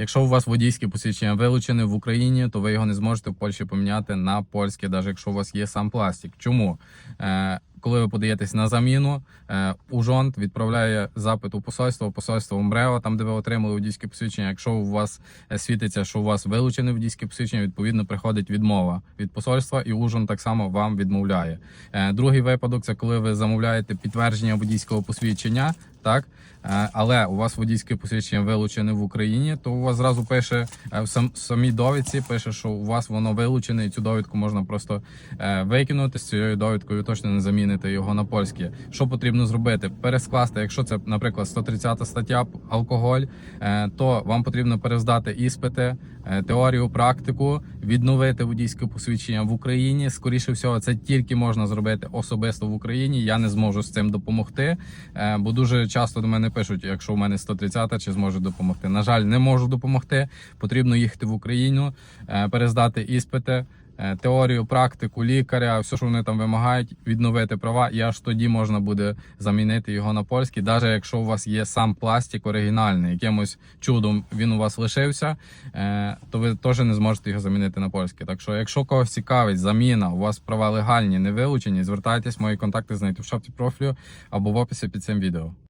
Якщо у вас водійське посвідчення вилучене в Україні, то ви його не зможете в Польщі поміняти на польське, навіть якщо у вас є сам пластик. Чому? Е, коли ви подаєтесь на заміну, е, УЖОНТ відправляє запит у посольство, посольство УМРЕО, там де ви отримали водійське посвідчення. Якщо у вас е, світиться, що у вас вилучене водійське посвідчення, відповідно приходить відмова від посольства, і УЖОН так само вам відмовляє. Е, Другий випадок це коли ви замовляєте підтвердження водійського посвідчення, так але у вас водійське посвідчення вилучене в Україні, то у вас зразу пише в самій довідці, пише, що у вас воно вилучене, і цю довідку можна просто викинути з цією довідкою. Точно не заміните його на польське. Що потрібно зробити? Перескласти, якщо це, наприклад, 130 стаття алкоголь, е, то вам потрібно перездати іспити, е, теорію, практику, відновити водійське посвідчення в Україні. Скоріше всього, це тільки можна зробити особисто в Україні. Я не зможу з цим допомогти, е, бо дуже часто до мене пишуть, якщо у мене 130, чи зможу допомогти. На жаль, не можу допомогти. Потрібно їхати в Україну, перездати іспити. Е, Теорію, практику, лікаря, все, що вони там вимагають, відновити права, і аж тоді можна буде замінити його на польський, навіть якщо у вас є сам пластик оригінальний, якимось чудом він у вас лишився, е, то ви теж не зможете його замінити на польський. Так що, якщо когось цікавить заміна, у вас права легальні, не вилучені, звертайтесь, мої контакти знайти в шапці профілю або в описі під цим відео.